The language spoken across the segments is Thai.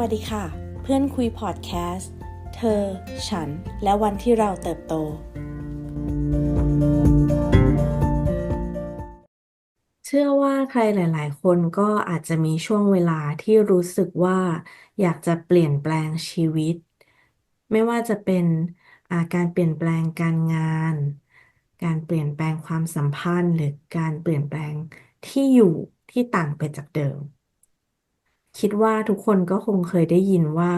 วัสดีค่ะ เพื่อนคุยพอดแคสต์ เธอ ฉัน และวันที่เราเติบโต เชื่อว่าใครหลาย ๆ คนก็อาจจะมีช่วงเวลาที่รู้สึกว่าอยากจะเปลี่ยนแปลงชีวิต ไม่ว่าจะเป็นอาการเปลี่ยนแปลงการงาน การเปลี่ยนแปลงความสัมพันธ์ หรือการเปลี่ยนแปลงที่อยู่ที่ต่างไปจากเดิม คิดว่าทุกคนก็คงเคยได้ยินว่า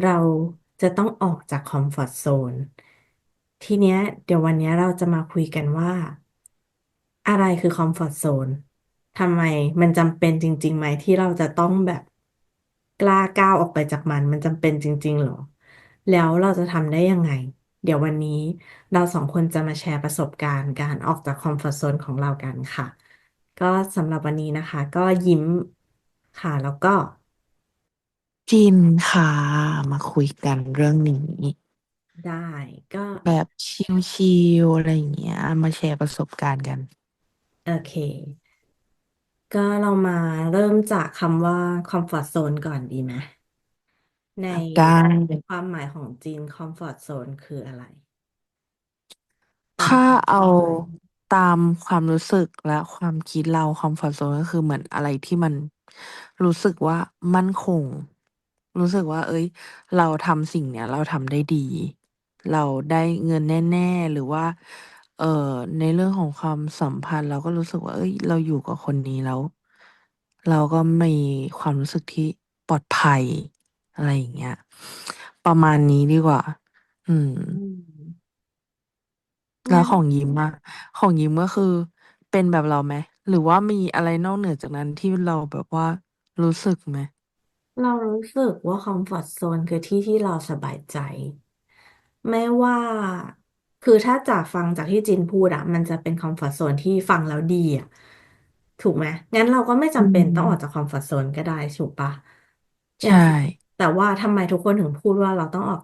เราจะต้องออกจากคอมฟอร์ z โซน ทีเนี้ย เดี๋ยววันเนี้ยเราจะมาคุยกันว่า อะไรคือคอมฟอร์ z โซนทำไมมันจำเป็นจริงๆไหมที่เราจะต้องแบบกล้าก้าวออกไปจากมัน มันจำเป็นจริง ๆหรอ แล้วเราจะทำได้ยังไง เดี๋ยววันนี้เราสองคนจะมาแชร์ประสบการณ์การออกจากคอมฟอร์ z โซนของเรากันค่ะ ก็สำหรับวันนี้นะคะ ก็ยิ้ม ค่ะ แล้วก็จินค่ะ มาคุยกันเรื่องนี้ ได้ก็ แบบชิลๆอะไรอย่างเงี้ย มาแชร์ประสบการณ์กัน โอเค ก็เรามาเริ่มจากคำว่า comfort zone ก่อนดีไหมในได้ ความหมายของจีน comfort zone คืออะไร ตามถ้าความเอาตามความรู้สึกและความคิดเราคอมฟอร์ z โซนก็คือเหมือนอะไรที่มัน รู้สึกว่ามั่นคง รู้สึกว่า เอ้ย เราทำสิ่งเนี้ย เราทำได้ดี เราได้เงินแน่ ๆ หรือว่า เอ่อ ในเรื่องของความสัมพันธ์ เราก็รู้สึกว่าเอ้ย เราอยู่กับคนนี้แล้ว เราก็มีความรู้สึกที่ปลอดภัย อะไรอย่างเงี้ย ประมาณนี้ดีกว่า อืม อืม แล้วงั้นของยิ้มอะ ของยิ้มก็คือเป็นแบบเราไหม หรือว่ามีอะไรนอกเหนือจากนั้นที่เราแบบว่า รู้สึกไหมเรารู้สึกว่า comfort zone คือที่ที่เราสบายใจ ไม่ว่าคือถ้าจากฟังจากที่จินพูดอะมันจะเป็น comfort zone ที่ฟังแล้วดีอะถูกไหมงั้นเราก็ไม่อืจำเป็นต้องออกมจาก comfort zone ก็ได้ถูกปะอใชย่าง่แต่ว่าทำไมทุกคนถึงพูดว่าเราต้องออก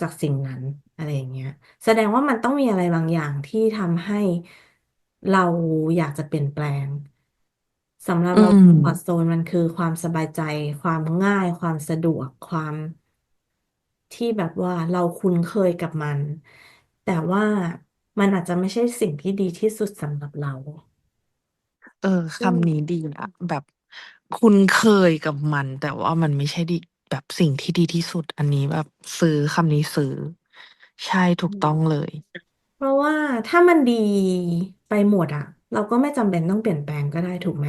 จากสิ่งนั้นอะไรอย่างเงี้ย แสดงว่ามันต้องมีอะไรบางอย่างที่ทำให้เราอยากจะเปลี่ยนแปลง สำหรับอืเราม comfort zone มันคือความสบายใจ ความง่าย ความสะดวก ความที่แบบว่าเราคุ้นเคยกับมัน แต่ว่ามันอาจจะไม่ใช่สิ่งที่ดีที่สุดสำหรับเรา เอออืม คำนี้ดีอะแบบคุ้นเคยกับมัน แต่ว่ามันไม่ใช่ดีแบบสิ่งที่ดีที่สุด อันนี้แบบซื้อคำนี้ซื้อ ใช่ถูอืมกต้องเลย เพราะว่าถ้ามันดีไปหมดอะเราก็ไม่จำเป็นต้องเปลี่ยนแปลงก็ได้ถูกไหม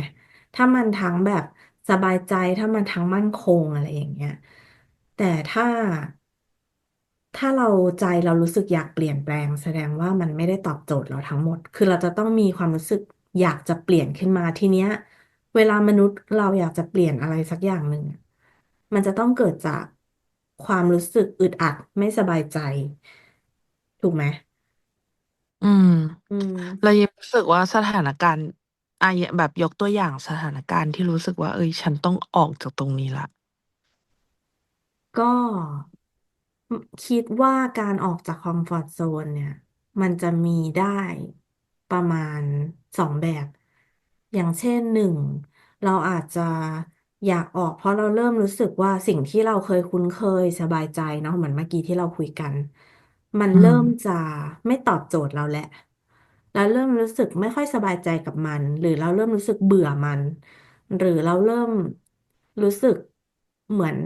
ถ้ามันทั้งแบบสบายใจถ้ามันทั้งมั่นคงอะไรอย่างเงี้ย แต่ถ้าถ้าเราใจเรารู้สึกอยากเปลี่ยนแปลง แสดงว่ามันไม่ได้ตอบโจทย์เราทั้งหมด คือเราจะต้องมีความรู้สึกอยากจะเปลี่ยนขึ้นมาทีเนี้ย เวลามนุษย์เราอยากจะเปลี่ยนอะไรสักอย่างหนึ่งอะมันจะต้องเกิดจากความรู้สึกอึดอัดไม่สบายใจ ถูกไหมอืม อืม เรายังรู้สึกว่าสถานการณ์ อ่ายแบบยกตัวอย่างสถานการณ์ที่รู้สึกว่าเฮ้ย ฉันต้องออกจากตรงนี้แล้วก็อืมคิดว่าการออกจากคอมฟอร์ z โซนเนี่ย มันจะมีได้ประมาณสองแบบ อย่างเช่นหนึ่ง เราอาจจะอยากออกเพราะเราเริ่มรู้สึกว่าสิ่งที่เราเคยคุ้นเคยสบายใจเนาะเหมือนเมื่อกี้ที่เราคุยกัน มันอืเริ่มมจะไม่ตอบโจทย์เราแหละ แล้วเริ่มรู้สึกไม่ค่อยสบายใจกับมัน หรือเราเริ่มรู้สึกเบื่อมัน หรือเราเริ่มรู้สึกเหมือน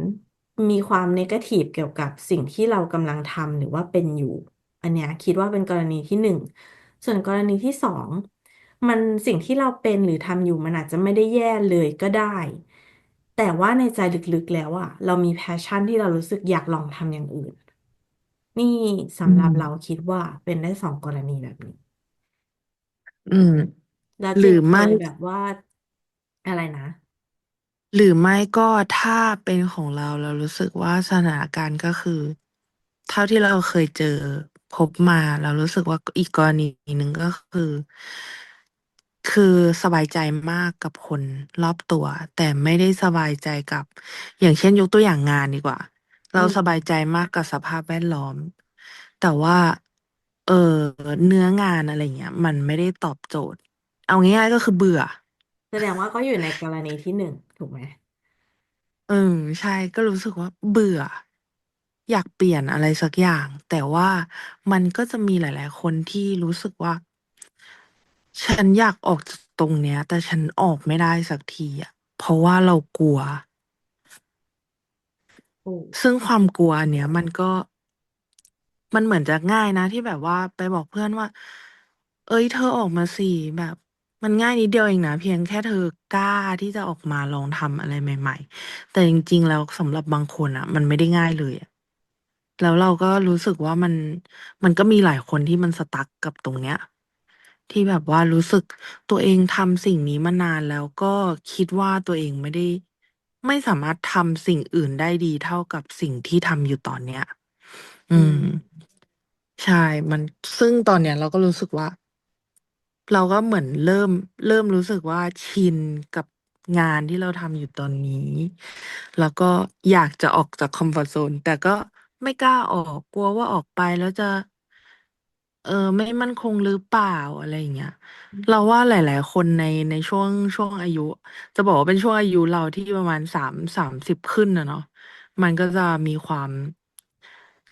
มีความเนกาทีฟเกี่ยวกับสิ่งที่เรากำลังทำหรือว่าเป็นอยู่ อันเนี้ยคิดว่าเป็นกรณีที่หนึ่งส่วนกรณีที่สองมันสิ่งที่เราเป็นหรือทำอยู่มันอาจจะไม่ได้แย่เลยก็ได้ แต่ว่าในใจลึกๆแล้วอะเรามีแพชชั่นที่เรารู้สึกอยากลองทำอย่างอื่น นี่อืสำหรับเรามคิดว่าเป็นได้สองกรณีแบบนี้ อืม แล้วหรจืิอนเคไม่ ยแบบว่าอะไรนะ หรือไม่ก็ถ้าเป็นของเราเรารู้สึกว่าสถานการณ์ก็คือ เท่าที่เราเคยเจอพบมาเรารู้สึกว่ากอีกกรณีหนึ่งก็คือ คือสบายใจมากกับคนรอบตัว แต่ไม่ได้สบายใจกับ อย่างเช่นยกตัวอย่างงานดีกว่า อืเราสบายมใจมากกับสภาพแวดล้อม แต่ว่า เอ่อเนื้องานอะไรอย่างเงี้ย มันไม่ได้ตอบโจทย์ เอาง่ายๆก็คือเบื่อ แสดงว่าก็อยู่ในกรณีที่หนึ่งถูกไหม?เออใช่ก็รู้สึกว่าเบื่อ อยากเปลี่ยนอะไรสักอย่าง แต่ว่ามันก็จะมีหลาย ๆ คนที่รู้สึกว่า ฉันอยากออกจากตรงเนี้ย แต่ฉันออกไม่ได้สักทีอะ เพราะว่าเรากลัวโอ้ซึ่งความกลัวอันเนี้ย มันก็ มันเหมือนจะง่ายนะที่แบบว่าไปบอกเพื่อนว่า เอ้ย เธอออกมาสิแบบ มันง่ายนิดเดียวเองนะ เพียงแค่เธอกล้าที่จะออกมาลองทำอะไรใหม่ ๆ แต่จริง ๆ แล้วสำหรับบางคนอะ มันไม่ได้ง่ายเลยอะแล้วเราก็รู้สึกว่ามัน มันก็มีหลายคนที่มันสตั๊กกับตรงเนี้ย ที่แบบว่ารู้สึกตัวเองทำสิ่งนี้มานานแล้วก็คิดว่าตัวเองไม่ได้ ไม่สามารถทำสิ่งอื่นได้ดีเท่ากับสิ่งที่ทำอยู่ตอนเนี้ย อือืม ม ใช่ มัน ซึ่งตอนเนี้ยเราก็รู้สึกว่า เราก็เหมือนเริ่ม เริ่มรู้สึกว่าชินกับงานที่เราทำอยู่ตอนนี้ แล้วก็อยากจะออกจากคอมฟอร์ z โซน แต่ก็ไม่กล้าออก กลัวว่าออกไปแล้วจะ เออ ไม่มั่นคงหรือเปล่า อะไรอย่างเงี้ยเราว่าหลาย ๆ คนใน ในช่วง ช่วงอายุ จะบอกว่าเป็นช่วงอายุเราที่ประมาณสามสามสิบขึ้นนะเนาะ มันก็จะมีความ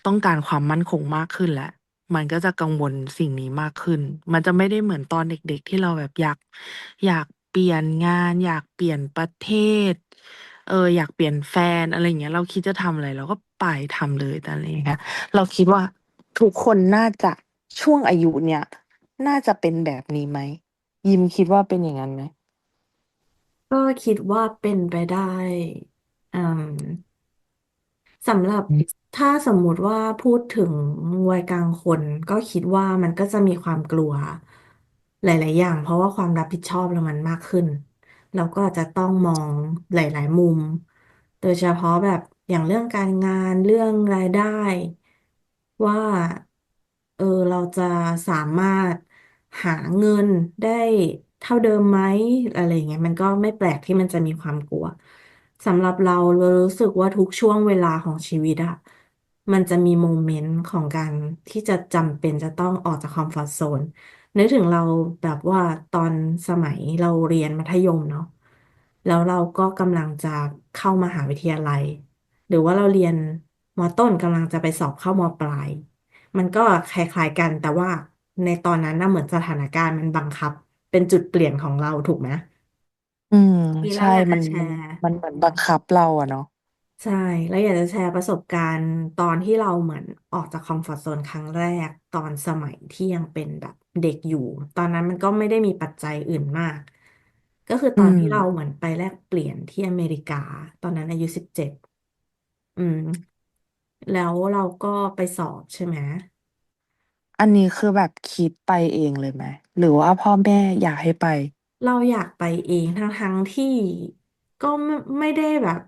ต้องการความมั่นคงมากขึ้นแหละ มันก็จะกังวลสิ่งนี้มากขึ้น มันจะไม่ได้เหมือนตอนเด็กๆ ที่เราแบบอยาก อยากเปลี่ยนงาน อยากเปลี่ยนประเทศ เออ อยากเปลี่ยนแฟนอะไรอย่างเงี้ย เราคิดจะทำอะไรเราก็ไปทำเลยแต่อะไรอย่างเงี้ยเราคิดว่าทุกคนน่าจะช่วงอายุเนี่ย น่าจะเป็นแบบนี้ไหม ยิมคิดว่าเป็นอย่างนั้นไหม ก็คิดว่าเป็นไปได้อืมสำหรับ ถ้าสมมุติว่าพูดถึงวัยกลางคน ก็คิดว่ามันก็จะมีความกลัว หลาย ๆ อย่าง เพราะว่าความรับผิดชอบเรามันมากขึ้น เราก็อาจจะต้องมองหลาย ๆ มุม โดยเฉพาะแบบอย่างเรื่องการงานเรื่องรายได้ ว่า เออเราจะสามารถหาเงินได้เท่าเดิมไหมอะไรอย่างเงี้ยมันก็ไม่แปลกที่มันจะมีความกลัวสำหรับเราเรารู้สึกว่าทุกช่วงเวลาของชีวิตอะ มันจะมีโมเมนต์ของการที่จะจำเป็นจะต้องออกจากคอมฟอร์ z โซนนึกถึงเราแบบว่าตอนสมัยเราเรียนมัธยมเนาะแล้วเราก็กำลังจะเข้ามหาวิทยาลัย หรือว่าเราเรียนมต้นกำลังจะไปสอบเข้ามปลาย มันก็คล้ายๆกันแต่ว่าในตอนนั้นน่ะเหมือนสถานการณ์มันบังคับ เป็นจุดเปลี่ยนของเราถูกไหมอืม มีเราใช่อยากจะมันมันแชร์ มันเหมือนบังคับเราอะเนาะ ใช่ แล้วอยากจะแชร์ประสบการณ์ตอนที่เราเหมือนออกจากคอมฟอร์ z โซนครั้งแรกตอนสมัยที่ยังเป็นแบบเด็กอยู่ ตอนนั้นมันก็ไม่ได้มีปัจจัยอื่นมาก ก็คือตอือนที่เราเหมือนไปแลกเปลี่ยนที่อเมริกา ตอนนั้นอายุสิบเจ็ดอืม แล้วเราก็ไปสอบใช่ไหม อันนี้คือแบบคิดไปเองเลยไหมหรือว่าพ่อแม่อยากให้ไป เราอยากไปเองทั้งทั้งที่ก็ไม่ไม่ได้แบบ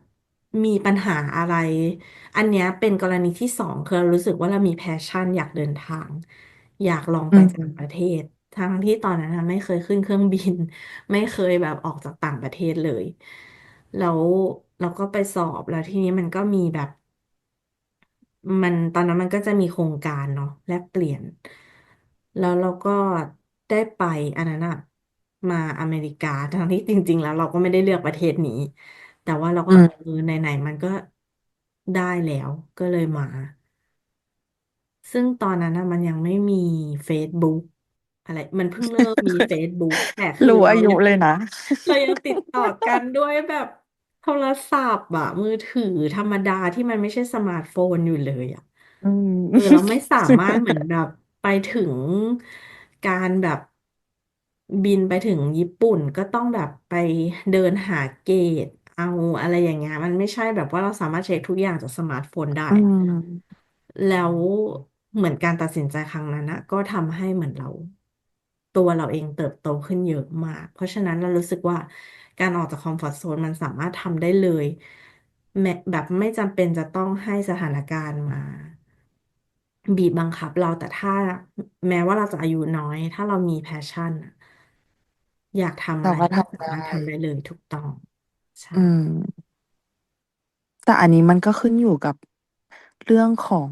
มีปัญหาอะไร อันเนี้ยเป็นกรณีที่สองคือเรารู้สึกว่าเรามีแพชชั่นอยากเดินทาง อยากลองไปอืมต่างประเทศ ทั้งที่ตอนนั้นนะไม่เคยขึ้นเครื่องบิน ไม่เคยแบบออกจากต่างประเทศเลย แล้วเราก็ไปสอบแล้วทีนี้มันก็มีแบบ มันตอนนั้นมันก็จะมีโครงการเนาะแลกเปลี่ยน แล้วเราก็ได้ไปอันนั้นอะมาอเมริกาทั้งที่จริง ๆ แล้วเราก็ไม่ได้เลือกประเทศนี้ แต่ว่าเราก็เอออืมไหนๆมันก็ได้แล้วก็เลยมา ซึ่งตอนนั้นนะมันยังไม่มี Facebook อะไร มันเพิ่งเริ่มมี Facebook แต่คือรู้อายุเรายังเลยนะ เรายังติดต่อกันด้วยแบบโทรศัพท์อะมือถือธรรมดาที่มันไม่ใช่สมาร์ทโฟนอยู่เลยอะ อืม เออเราไม่สามารถเหมือนแบบไปถึงการแบบบินไปถึงญี่ปุ่นก็ต้องแบบไปเดินหาเกต เอาอะไรอย่างเงี้ยมันไม่ใช่แบบว่าเราสามารถเช็คทุกอย่างจากสมาร์ทโฟนได้ อือะมแล้วเหมือนการตัดสินใจครั้งนั้นนะก็ทำให้เหมือนเรา ตัวเราเองเติบโตขึ้นเยอะมาก เพราะฉะนั้นเรารู้สึกว่าการออกจากคอมฟอร์ z โซนมันสามารถทำได้เลยแม้แบบไม่จำเป็นจะต้องให้สถานการณ์มา บีบบังคับเราแต่ถ้าแม้ว่าเราจะอายุน้อย ถ้าเรามีแพชชั่นอะอยากทำอะเราไรก็ทำได้สามารถทำได้เลยถูกต้อง ใช่ อืม แต่อันนี้มันก็ขึ้นอยู่กับเรื่องของ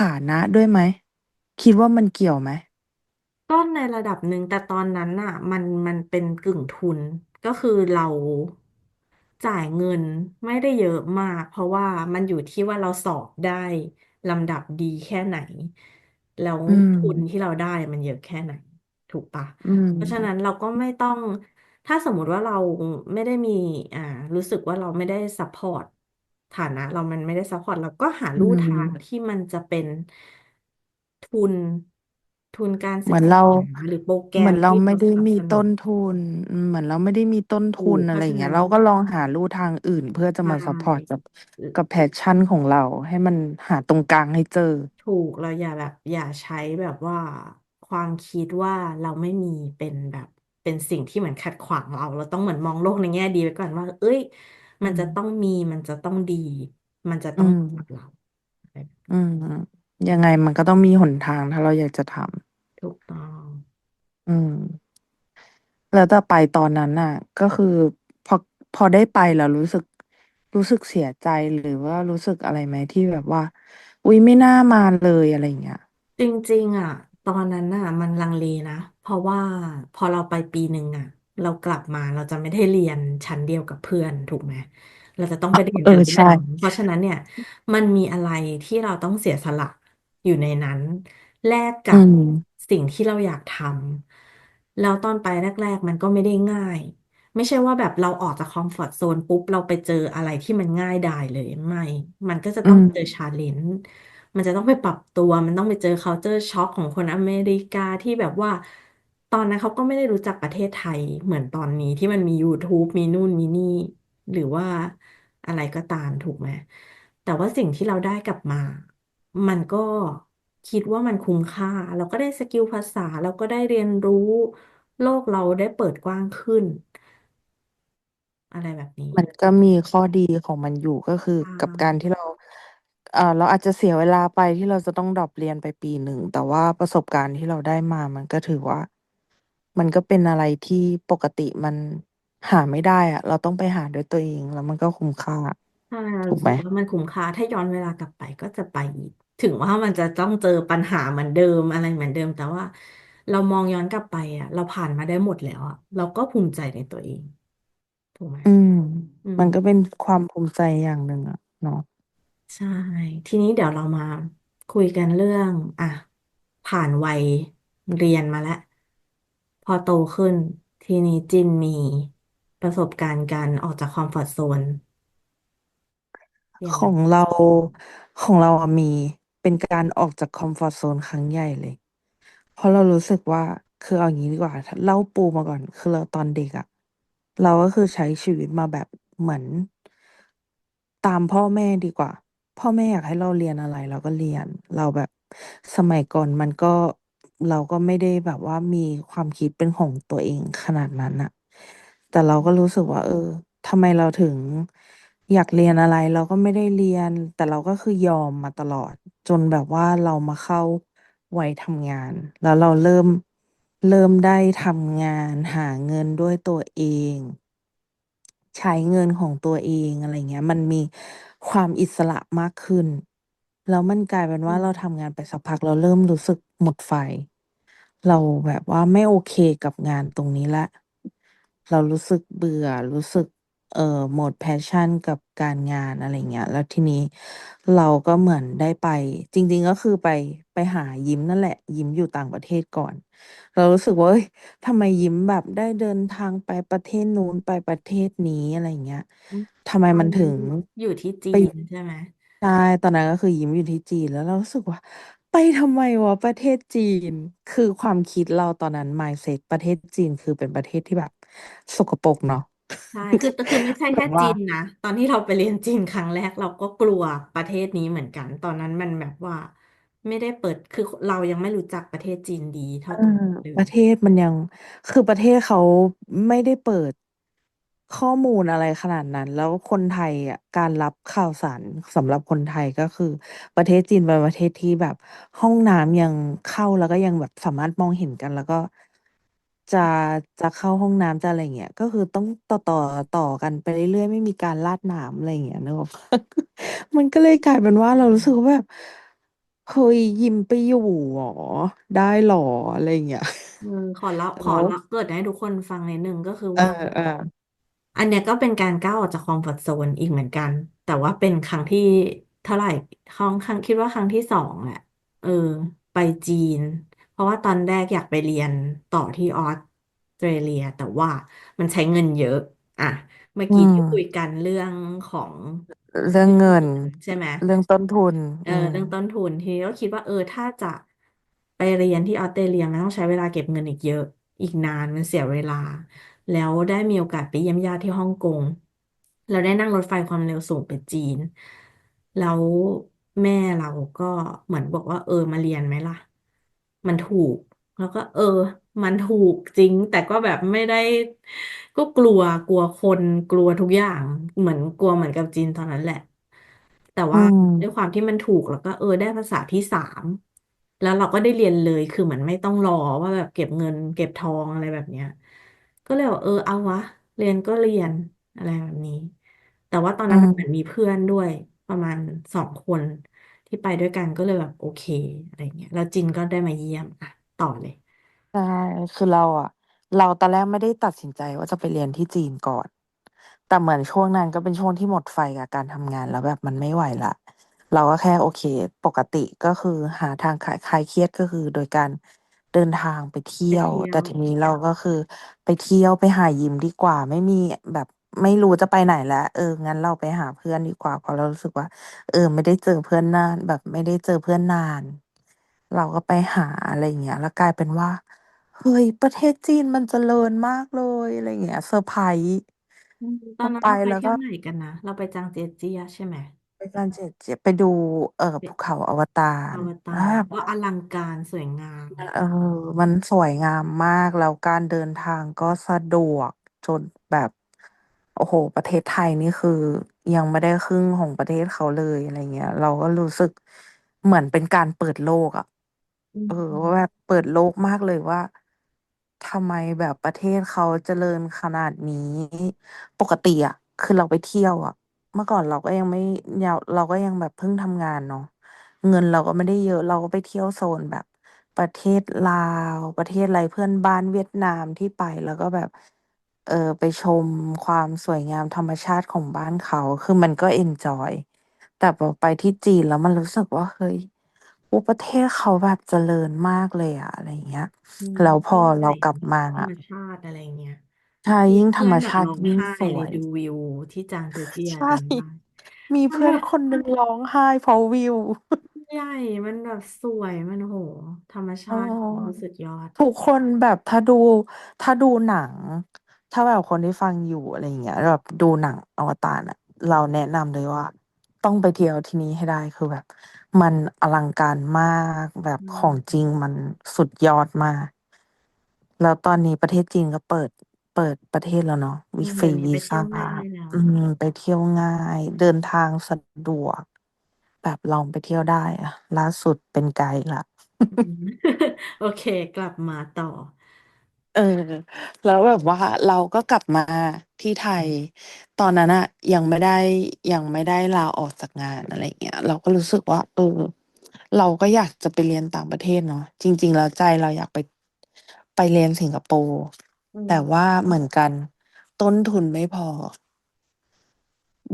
ฐานะด้วยไหม คิดว่ามันเกี่ยวไหม ก็ในระดับหนึ่งแต่ตอนนั้นน่ะ มันมันเป็นกึ่งทุนก็คือเราจ่ายเงินไม่ได้เยอะมาก เพราะว่ามันอยู่ที่ว่าเราสอบได้ลำดับดีแค่ไหน แล้วอืม ทุนที่เราได้มันเยอะแค่ไหน ถูกปะอืม เพราะฉะนั้นเราก็ไม่ต้อง ถ้าสมมุติว่าเราไม่ได้มี อ่า รู้สึกว่าเราไม่ได้ซัพพอร์ตฐานะ เรามันไม่ได้ซัพพอร์ตเราก็หาอืลู่ทางมที่มันจะเป็นทุนทุนการศึกษาเหมือนเรา หรือโปรแกรเหมือนเรามที่เราไม่ได้มีสนับสนุนต้นทุนอืมเหมือนเราไม่ได้มีต้นทุถูกนเพราะฉะนั้นอะไรอย่างเงี้ยเราก็ลองหาลู่ทางอื่น เพื่อจะใช่มาซัพพอร์ตกับกับแพชชั่นของเรา ให้มันหาตรงกลางให้เจอ ถูกเราอย่าแบบ อย่าใช้แบบว่าความคิดว่าเราไม่มีเป็นแบบ เป็นสิ่งที่เหมือนขัดขวางเรา เราต้องเหมือนมองโลกในแง่ดีไว้ก่อนว่า เอ้ย อืมันจะต้องมมีมันจะต้องดี มันจะต้องอืมสำหรับเราอะไรแบบอืมยังไงมันก็ต้องมีหนทางถ้าเราอยากจะทถูกต้องำอืม แล้วแต่ไปตอนนั้นน่ะ ก็คือพอพอได้ไปแล้วรู้สึก รู้สึกเสียใจหรือว่ารู้สึกอะไรไหมที่แบบว่า อุ๊ยไม่น่ามาเลยอะไรเงี้ยจริงๆ อะ ตอนนั้นน่ะ มันลังเลนะ เพราะว่าพอเราไปปีหนึ่งอะเรากลับมาเราจะไม่ได้เรียนชั้นเดียวกับเพื่อนถูกไหมเราจะต้องไปเรียนเออใช่กันที่หอเพราะฉะนั้นเนี่ย มันมีอะไรที่เราต้องเสียสละอยู่ในนั้น แลกกัอืบม สิ่งที่เราอยากทำแล้วตอนไปแรก ๆ มันก็ไม่ได้ง่าย ไม่ใช่ว่าแบบเราออกจากคอมฟอร์ z โซนปุ๊บ เราไปเจออะไรที่มันง่ายดายเลยไม่ มันก็จะอืมต้องเจอชาเลนจ์มันจะต้องไปปรับตัว มันต้องไปเจอ culture shock ของคนอเมริกาที่แบบว่า ตอนนั้นเขาก็ไม่ได้รู้จักประเทศไทยเหมือนตอนนี้ที่มันมี YouTube มีนู่นมีนี่ หรือว่าอะไรก็ตามถูกไหมแต่ว่าสิ่งที่เราได้กลับมา มันก็คิดว่ามันคุ้มค่า เราก็ได้สกิลภาษา เราก็ได้เรียนรู้โลกเราได้เปิดกว้างขึ้น อะไรแบบนี้มันก็มีข้อดีของมันอยู่ก็คืออ่กับการที่าเราเอ่อเราอาจจะเสียเวลาไปที่เราจะต้องดรอปเรียนไปปีหนึ่ง แต่ว่าประสบการณ์ที่เราได้มามันก็ถือว่า มันก็เป็นอะไรที่ปกติมันหาไม่ได้อะเราต้องไปหาด้วยตัวเอง แล้วมันก็คุ้มค่า ใช่เราถูกไหมรู้สึกว่ามันคุ้มค่าถ้าย้อนเวลากลับไปก็จะไปอีก ถึงว่ามันจะต้องเจอปัญหาเหมือนเดิมอะไรเหมือนเดิม แต่ว่าเรามองย้อนกลับไปอะ เราผ่านมาได้หมดแล้วอะเราก็ภูมิใจในตัวเองถูกไหมอืม อืม มันก็เป็นความภูมิใจอย่างหนึ่งอะเนาะใช่ ทีนี้เดี๋ยวเรามาคุยกันเรื่อง อะ ผ่านวัยเรียนมาแล้ว พอโตขึ้น ทีนี้จินมีประสบการณ์การออกจากคอมฟอร์ z โซนยังไงของเราของเราอะมีเป็นการออกจากคอมฟอร์ z โซนครั้งใหญ่เลย เพราะเรารู้สึกว่าคือเอาอย่างนี้ดีกว่าเล่าปูมาก่อน คือเราตอนเด็กอะเราก็คือใช้ชีวิตมาแบบเหมือน ตามพ่อแม่ดีกว่า พ่อแม่อยากให้เราเรียนอะไร เราก็เรียน เราแบบสมัยก่อนมันก็ เราก็ไม่ได้แบบว่ามีความคิดเป็นของตัวเองขนาดนั้นอะแต่เราก็รู้สึกว่า เออทำไมเราถึงอยากเรียนอะไร เราก็ไม่ได้เรียน แต่เราก็คือยอมมาตลอด จนแบบว่าเรามาเข้าวัยทำงาน แล้วเราเริ่มเริ่มได้ทำงานหาเงินด้วยตัวเอง ใช้เงินของตัวเองอะไรเงี้ย มันมีความอิสระมากขึ้น แล้วมันกลายเป็นว่าเราทำงานไปสักพัก เราเริ่มรู้สึกหมดไฟ เราแบบว่าไม่โอเคกับงานตรงนี้ละเรารู้สึกเบื่อรู้สึก เอ่อหมดแพชชั่นกับการงานอะไรเงี้ย แล้วทีนี้เราก็เหมือนได้ไป จริง ๆ ก็คือไปไปหายิ้มนั่นแหละ ยิ้มอยู่ต่างประเทศก่อน เรารู้สึกว่าเอ้ยทำไมยิ้มแบบได้เดินทางไปประเทศนู้นไปประเทศนี้อะไรเงี้ยทำไมตอนนั้นมันถึงอยู่ที่จีไป นใช่ไหมใช่ตอนนั้นก็คือยิ้มอยู่ที่จีนแล้วเรารู้สึกว่า ไปทำไมวะประเทศจีน คือความคิดเราตอนนั้น mindset ประเทศจีนคือเป็นประเทศที่แบบ สกปรกเนาะ ใช่คือคือไม่ใช่ แบแค่บว่า จีนนะ ตอนที่เราไปเรียนจีนครั้งแรกเราก็กลัวประเทศนี้เหมือนกัน ตอนนั้นมันแบบว่า ไม่ได้เปิดคือเรายังไม่รู้จักประเทศจีนดีเท่าเออตอนนี้เลยประเทศมันยัง คือประเทศเขาไม่ได้เปิด ข้อมูลอะไรขนาดนั้น แล้วคนไทยอะการรับข่าวสารสำหรับคนไทยก็คือ ประเทศจีนเป็นประเทศที่แบบห้องน้ำยังเข้าแล้วก็ยังแบบสามารถมองเห็นกัน แล้วก็ จะจะเข้าห้องน้ำจะอะไรเงี้ยก็คือต้องต่อต่อต่อกันไปเรื่อยๆไม่มีการราดน้ำอะไรเงี้ยนึกออกปะ มันก็เลยกลายเป็นว่าเรารู้สึกว่าแบบเฮ้ยยิ้มไปอยู่หรอได้หรออะไรเงี้ยเออขอเล่าแล้วขอเล่าเกิดให้ทุกคนฟังนิดนึงก็คือเออว่า เออ อันเนี้ยก็เป็นการก้าวออกจากคอมฟอร์ z โซนอีกเหมือนกัน แต่ว่าเป็นครั้งที่เท่าไหร่ครั้งครั้งคิดว่าครั้งที่สองแหละ เออ ไปจีน เพราะว่าตอนแรกอยากไปเรียนต่อที่ออสเตรเลีย แต่ว่ามันใช้เงินเยอะ อะ เมื่ออืกี้ที่คุยมกันเรื่องของเรื่องเงิน ใช่ไหม เรื่องต้นทุน เอออืม เรื่องต้นทุนทีนี้ก็คิดว่าเออถ้าจะไปเรียนที่ออสเตรเลียมันต้องใช้เวลาเก็บเงินอีกเยอะอีกนานมันเสียเวลา แล้วได้มีโอกาสไปเยี่ยมญาติที่ฮ่องกงเราได้นั่งรถไฟความเร็วสูงไปจีน แล้วแม่เราก็เหมือนบอกว่า เออมาเรียนไหมล่ะ มันถูก แล้วก็ เออ มันถูกจริง แต่ก็แบบไม่ได้ ก็กลัวกลัวคนกลัวทุกอย่าง เหมือนกลัวเหมือนกับจีนตอนนั้นแหละ แต่อืว่าด้วยมความที่มันถูกแล้วก็เออได้ภาษาที่สาม แล้วเราก็ได้เรียนเลยคือเหมือนไม่ต้องรอว่าแบบเก็บเงิน เก็บทองอะไรแบบเนี้ย ก็เลยบอกเออเอาวะ เรียนก็เรียนอะไรแบบนี้ แต่ว่าตอนอืนั้นมันเหมือนมีมเพื่อนด้วยประมาณสองคนที่ไปด้วยกันก็เลยแบบโอเคอะไรเงี้ยแล้วจินก็ได้มาเยี่ยมอะต่อเลย ใช่คือเราอะเราตอนแรกไม่ได้ตัดสินใจว่าจะไปเรียนที่จีนก่อน แต่เหมือนช่วงนั้นก็เป็นช่วงที่หมดไฟกับการทำงานแล้วแบบมันไม่ไหวละ เราก็แค่โอเค ปกติก็คือหาทางคลายคลายเครียดก็คือโดยการ เดินทางไปเที่ไปยวเที่ยวแต่ทีนี้เราก็คือไปเที่ยวไปหายิมดีกว่า ไม่มีแบบไม่รู้จะไปไหนแล้ว เออ งั้นเราไปหาเพื่อนดีกว่า เพราะเรารู้สึกว่า เออ ไม่ได้เจอเพื่อนนาน แบบไม่ได้เจอเพื่อนนาน เราก็ไปหาอะไรอย่างเงี้ย แล้วกลายเป็นว่า เฮ้ย ประเทศจีนมันเจริญมากเลย อะไรอย่างเงี้ย เซอร์ไพรส์อืมตพอไปอนนั้นเราไปแล้วก็เที่ยวไหนกันนะ เราไปจางเจียเจียใช่ไหม ไปการเจ็ดเจ็ดไปดู เอ่อภูเขาอวตารอวตาอ่ารก็อลังการสวยงาม เออ มันสวยงามมากแล้วการเดินทางก็สะดวกจนแบบ โอ้โห ประเทศไทยนี่คือ ยังไม่ได้ครึ่งของประเทศเขาเลยอะไรเงี้ย เราก็รู้สึกเหมือนเป็นการเปิดโลกอะ อืเออว่าแบบมเปิดโลกมากเลยว่าทำไมแบบประเทศเขาเจริญขนาดนี้ ปกติอะ คือเราไปเที่ยวอะ เมื่อก่อนเราก็ยังไม่เราเราก็ยังแบบเพิ่งทำงานเนาะเงินเราก็ไม่ได้เยอะ เราก็ไปเที่ยวโซนแบบประเทศลาว ประเทศอะไรเพื่อนบ้านเวียดนามที่ไป แล้วก็แบบ เออไปชมความสวยงามธรรมชาติของบ้านเขา คือมันก็เอนจอย แต่พอไปที่จีนแล้วมันรู้สึกว่าเฮ้ยโอ้ประเทศเขาแบบเจริญมากเลยอะอะไรเงี้ย อืมแล้วพอยิ่งใหญ่เรากลับมาธรรอะมชาติอะไรเงี้ย ใช่มียิ่งธรเพื่อนแบบรมชาติยิ่งร้องไห้เลยสวยดูวิวที่จางเจอเจียใช่ จำได้มีเพื่อนมันแบบคนหนึ่งร้องไห้เพราะวิวใหญ่มันแบบสวยมันโห ธรรมอ๋ชาติของเขาอสุดยอด ทุกคนแบบถ้าดู ถ้าดูหนัง ถ้าแบบคนที่ฟังอยู่อะไรอย่างเงี้ยแบบดูหนังอวตารอะ เราแนะนำเลยว่า ต้องไปเที่ยวที่นี้ให้ได้คือแบบ มันอลังการมากแบบอืของจริมงมันสุดยอดมาก แล้วตอนนี้ประเทศจีนก็เปิด เปิดประเทศแล้วเนาะอืวิฟรีมเดี๋ยวนี้วีซ่าไปเที่ยวง่ายแล้วอืม ไปเที่ยวง่าย เดินทางสะดวก แบบลองไปเที่ยวได้ อะ ล่าสุดเป็นไกด์ละอืม โอเค กลับมาต่อ เออ แล้วแบบว่าเราก็กลับมาที่ไทย ตอนนั้นอะยังไม่ได้ ยังไม่ได้ลาออกจากงาน อะไรเงี้ย เราก็รู้สึกว่า เออ เราก็อยากจะไปเรียนต่างประเทศเนาะ จริง ๆ แล้วใจเราอยากไป ไปเรียนสิงคโปร์ อืแต่ว่าเหมือนกัน ต้นทุนไม่พอ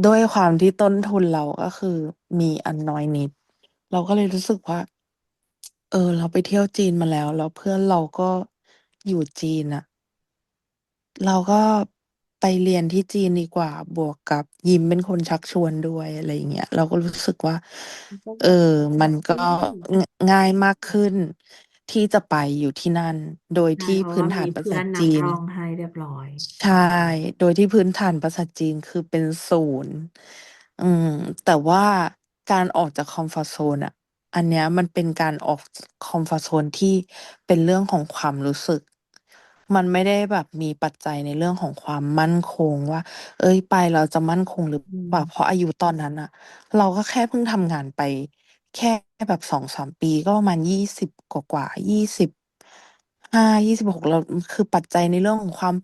ด้วยความที่ต้นทุนเราก็คือมีอันน้อยนิด เราก็เลยรู้สึกว่า เออ เราไปเที่ยวจีนมาแล้ว แล้วเพื่อนเราก็อยู่จีนอะเราก็ไปเรียนที่จีนดีกว่า บวกกับยิมเป็นคนชักชวนด้วย อะไรอย่างเงี้ย เราก็รู้สึกว่า เออก็แบบมันก็ง่ายมากขึ้น ที่จะไปอยู่ที่นั่น โดยที่ใช่เพราะว่ามีพื้นฐานภาษาเพื่อนจีนนำร่องให้เรียบร้อย ใช่ โดยที่พื้นฐานภาษาจีนคือเป็นศูนย์ อืม แต่ว่าการออกจากคอมฟอร์ z โซนอะ อันเนี้ยมันเป็นการออกคอมฟอร์ z โซนที่เป็นเรื่องของความรู้สึก มันไม่ได้แบบมีปัจจัยในเรื่องของความมั่นคงว่า เอ้ย ไปเราจะมั่นคงหรืออืเปล่า เพราะมอายุตอนนั้นอะ เราก็แค่เพิ่งทำงานไป แค่แบบสองสามปีก็ประมาณยี่สิบกว่ากว่ายี่สิบห้ายี่สิบหกเราคือปัจจัยในเรื่องของความ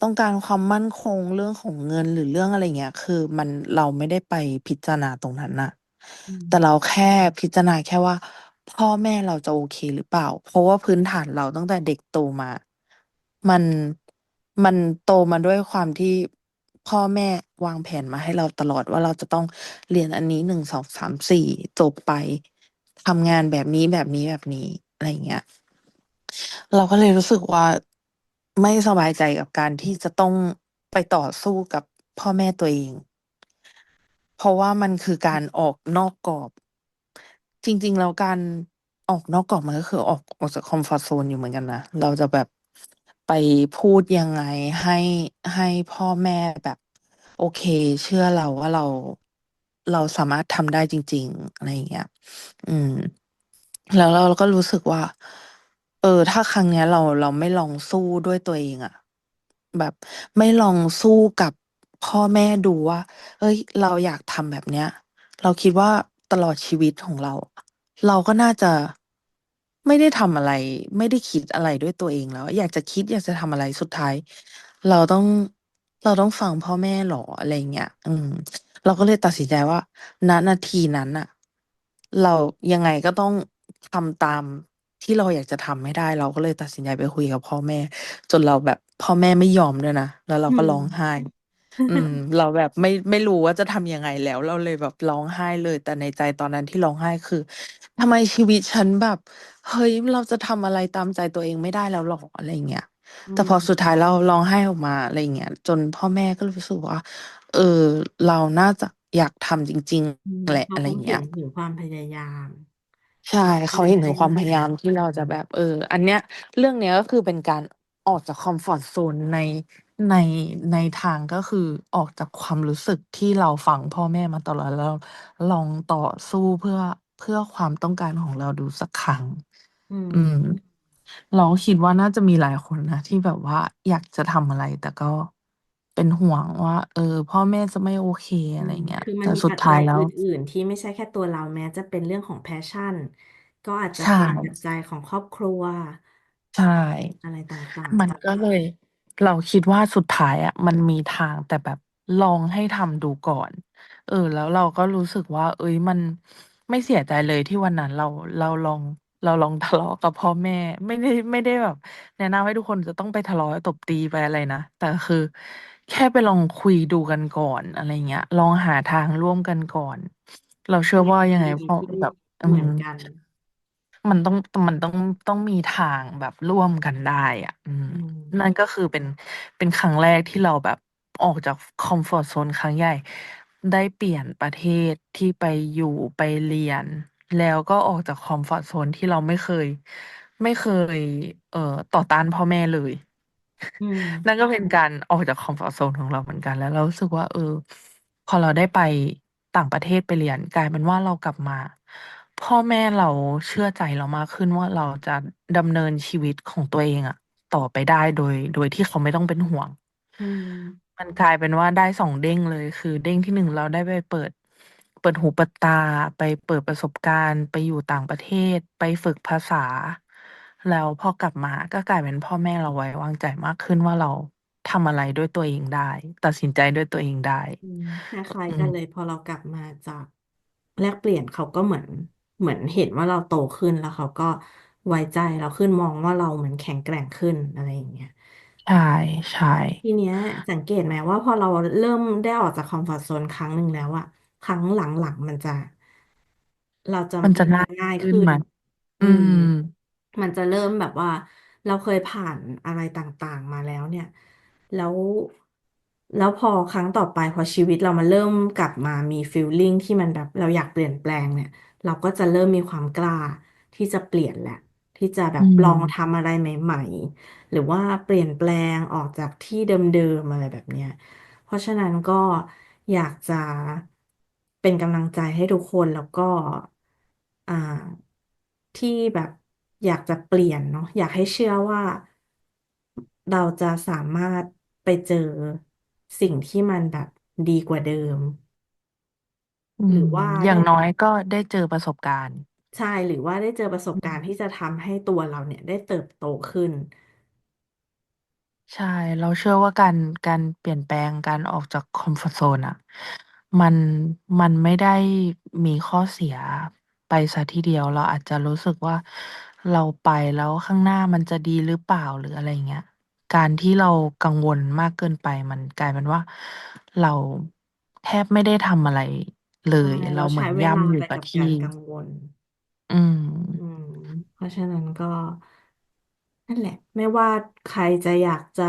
ต้องการความมั่นคงเรื่องของเงินหรือเรื่องอะไรเงี้ย คือมันเราไม่ได้ไปพิจารณาตรงนั้นน่ะ อืแต่เรามแค่พิจารณาแค่ว่า พ่อแม่เราจะโอเคหรือเปล่า เพราะว่าพื้นฐานเราตั้งแต่เด็กโตมา มันมันโตมาด้วยความที่ พ่อแม่วางแผนมาให้เราตลอดว่าเราจะต้องเรียนอันนี้หนึ่งสองสามสี่จบไปทำงานแบบนี้แบบนี้แบบนี้อะไรเงี้ย เราก็เลยรู้สึกว่าไม่สบายใจกับการที่จะต้องไปต่อสู้กับพ่อแม่ตัวเอง เพราะว่ามันคือการออกนอกกรอบ จริง ๆ แล้วการออกนอกกรอบมันก็คือออกออกจากคอมฟอร์ z โซนอยู่เหมือนกันนะ เราจะแบบ ไปพูดยังไงให้ให้พ่อแม่แบบ โอเค เชื่อเราว่าเราเราสามารถทำได้จริง ๆ อะไรอย่างเงี้ย อืม แล้วเราก็รู้สึกว่า เออ ถ้าครั้งเนี้ยเราเราไม่ลองสู้ด้วยตัวเองอะแบบไม่ลองสู้กับพ่อแม่ดูว่า เอ้ย เราอยากทำแบบเนี้ย เราคิดว่าตลอดชีวิตของเรา เราก็น่าจะ ไม่ได้ทำอะไร ไม่ได้คิดอะไรด้วยตัวเองแล้ว อยากจะคิดอยากจะทำอะไรสุดท้าย เราต้องเราต้องฟังพ่อแม่หรออะไรเงี้ยอืม เราก็เลยตัดสินใจว่า ณนาทีนั้นอะเรายังไงก็ต้องทำตามที่เราอยากจะทำให้ได้ เราก็เลยตัดสินใจไปคุยกับพ่อแม่ จนเราแบบพ่อแม่ไม่ยอมด้วยนะ แล้วเราอืก็ร้องไห้ อืม เราแบบไม่ไม่รู้ว่าจะทำยังไงแล้ว เราเลยแบบร้องไห้เลย แต่ในใจตอนนั้นที่ร้องไห้คือทำไมชีวิตฉันแบบ เฮ้ย เราจะทำอะไรตามใจตัวเองไม่ได้แล้วหรออะไรเงี้ย อืแต่พอสุดมท้ายเราร้องไห้ออกมาอะไรเงี้ยจนพ่อแม่ก็รู้สึกว่า เออ เราน่าจะอยากทำจริง อืมๆ แหละเขาอะไรเงี้ยคงเห็นถึงความพยายามใช่ก็เลยเขาเห็นถึงความพให้มายายามที่เราจะแบบ เออ อันเนี้ย เรื่องเนี้ยก็คือเป็นการออกจากคอมฟอร์ z โซนใน ใน ในทาง ก็คือออกจากความรู้สึกที่เราฟังพ่อแม่มาตลอด แล้วลองต่อสู้เพื่อ เพื่อความต้องการของเราดูสักครั้ง อือืม ม เราคิดว่าน่าจะมีหลายคนนะ ที่แบบว่าอยากจะทำอะไร แต่ก็เป็นห่วงว่า เออ พ่อแม่จะไม่โอเคอืมอะไรเงี้ย คือมัแต่สุดนมีปัจจัท้ายแล้วยอื่น ๆ ที่ไม่ใช่แค่ตัวเรา แม้จะเป็นเรื่องของแพชชั่นก็อาจจะใช่เป็นปัจจัยของครอบครัว ใช่ อะไรต่าง มันก็เลย เราคิดว่าสุดท้ายอะมันมีทาง แต่แบบลองให้ทำดูก่อน เออ แล้วเราก็รู้สึกว่า เอ้ยมันไม่เสียใจเลยที่วันนั้นเรา เราลอง เราลอง ทะเลาะ กับพ่อแม่ ไม่ได้ ไม่ได้แบบแนะนำให้ทุกคนจะต้องไปทะเลาะ ตบตี ไปอะไรนะ แต่คือแค่ไปลองคุยดูกันก่อน อะไรเงี้ย ลองหาทางร่วมกันก่อน เราเชื่อว่ายังไงพ่อ แบบ อืเหมือนกัน มันต้อง มันต้อง ต้องมีทางแบบร่วมกันได้อะอืม อืมนั่นก็คือเป็น เป็นครั้งแรกที่เราแบบออกจากคอมฟอร์ z โซนครั้งใหญ่ ได้เปลี่ยนประเทศที่ไปอยู่ ไปเรียน แล้วก็ออกจากคอมฟอร์ z โซนที่เราไม่เคย ไม่เคย เอ่อ ต่อต้านพ่อแม่เลย อืม นั่นก็เป็นการออกจากคอมฟอร์ z โซนของเราเหมือนกัน แล้วเรารู้สึกว่า เออ พอเราได้ไปต่างประเทศไปเรียน กลายเป็นว่าเรากลับมา พ่อแม่เราเชื่อใจเรามากขึ้นว่า เราจะดำเนินชีวิตของตัวเองอะต่อไปได้โดย โดยที่เขาไม่ต้องเป็นห่วง อืม มันกลายเป็นว่าได้สองเด้งเลย คือเด้งที่หนึ่งเราได้ไปเปิด เปิดหูเปิดตา ไปเปิดประสบการณ์ ไปอยู่ต่างประเทศ ไปฝึกภาษา แล้วพอกลับมาก็กลายเป็นพ่อแม่เราไว้วางใจมากขึ้นว่า เราทำอะไรด้วยตัวเองได้ ตัดสินใจด้วยตัวเองได้ อืม คล้าย อืมๆกันเลย พอเรากลับมาจากแลกเปลี่ยน เขาก็เหมือน เหมือนเห็นว่าเราโตขึ้นแล้วเขาก็ไว้ใจเราขึ้นมองว่าเราเหมือนแข็งแกร่งขึ้นอะไรอย่างเงี้ย ใช่ใช่ทีเนี้ยสังเกตไหมว่าพอเราเริ่มได้ออกจากคอมฟอร์ z โซนครั้งหนึ่งแล้วอะครั้งหลังๆมันจะ เราจะมันจะมันจะง่ายง่ายขึ้นขึ้น ไหมอือืม ม มันจะเริ่มแบบว่า เราเคยผ่านอะไรต่างๆ มาแล้วเนี่ย แล้วแล้วพอครั้งต่อไปพอชีวิตเรามันเริ่มกลับมามีฟีลลิ่งที่มันแบบเราอยากเปลี่ยนแปลงเนี่ย เราก็จะเริ่มมีความกล้าที่จะเปลี่ยนแหละ ที่จะแบอืบลองมทำอะไรใหม่ ๆ หรือว่าเปลี่ยนแปลงออกจากที่เดิมๆอะไรแบบเนี้ย เพราะฉะนั้นก็อยากจะเป็นกำลังใจให้ทุกคนแล้วก็อ่าที่แบบอยากจะเปลี่ยนเนาะอยากให้เชื่อว่าเราจะสามารถไปเจอสิ่งที่มันแบบดีกว่าเดิม อืมหรือว่าได้อย่างน้อยก็ได้เจอประสบการณ์ ใช่หรือว่าได้เจอประสบการณ์ที่จะทำให้ตัวเราเนี่ยได้เติบโตขึ้น ใช่ เราเชื่อว่าการการเปลี่ยนแปลงการออกจากคอมฟอร์ z โซนอะ มันมันไม่ได้มีข้อเสียไปซะทีเดียว เราอาจจะรู้สึกว่าเราไปแล้วข้างหน้ามันจะดีหรือเปล่าหรืออะไรเงี้ย การที่เรากังวลมากเกินไปมันกลายเป็นว่า เราแทบไม่ได้ทำอะไร เลใช่ย เราเราใช้เหมือนเวลาย่ำอยู่ไปกับที่กับการกังวล อือืมมเพราะฉะนั้นก็นั่นแหละ ไม่ว่าใครจะอยากจะ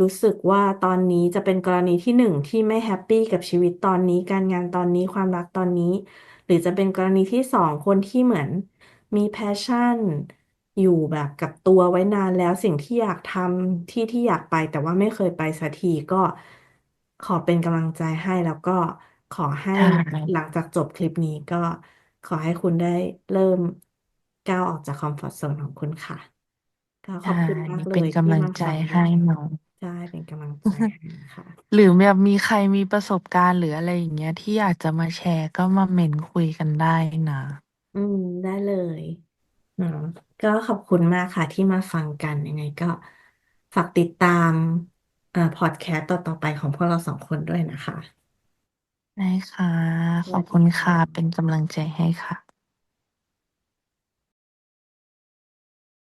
รู้สึกว่าตอนนี้จะเป็นกรณีที่หนึ่งที่ไม่แฮปปี้กับชีวิตตอนนี้ การงานตอนนี้ความรักตอนนี้ หรือจะเป็นกรณีที่สองคนที่เหมือนมีแพชชั่น อยู่แบบกับตัวไว้นานแล้วสิ่งที่อยากทำที่ที่อยากไป แต่ว่าไม่เคยไปสักทีก็ขอเป็นกำลังใจให้แล้วก็ ขอให้ใชหลั่งจากจบคลิปนี้ก็ขอให้คุณได้เริ่มก้าวออกจากคอมฟอร์ z โซนของคุณค่ะ ก็ขอใช่บคุณมากเลเป็นยที่กำลังใจมาฟังให้น้องได้เป็นกำลังใจให้ค่ะ หรือแบบมีใครมีประสบการณ์หรืออะไรอย่างเงี้ย ที่อยากจะมาแชร์ก็มาเมนคุยกันได้นะ อืม ได้เลยเนาะก็ขอบคุณมากค่ะที่มาฟังกันยังไงก็ฝากติดตามเอ่อพอดแคสต์ต่อๆไปของพวกเราสองคนด้วยนะคะ ได้ค่ะ ขอบคุณค่ะ เป็นกำลังใจให้ค่ะ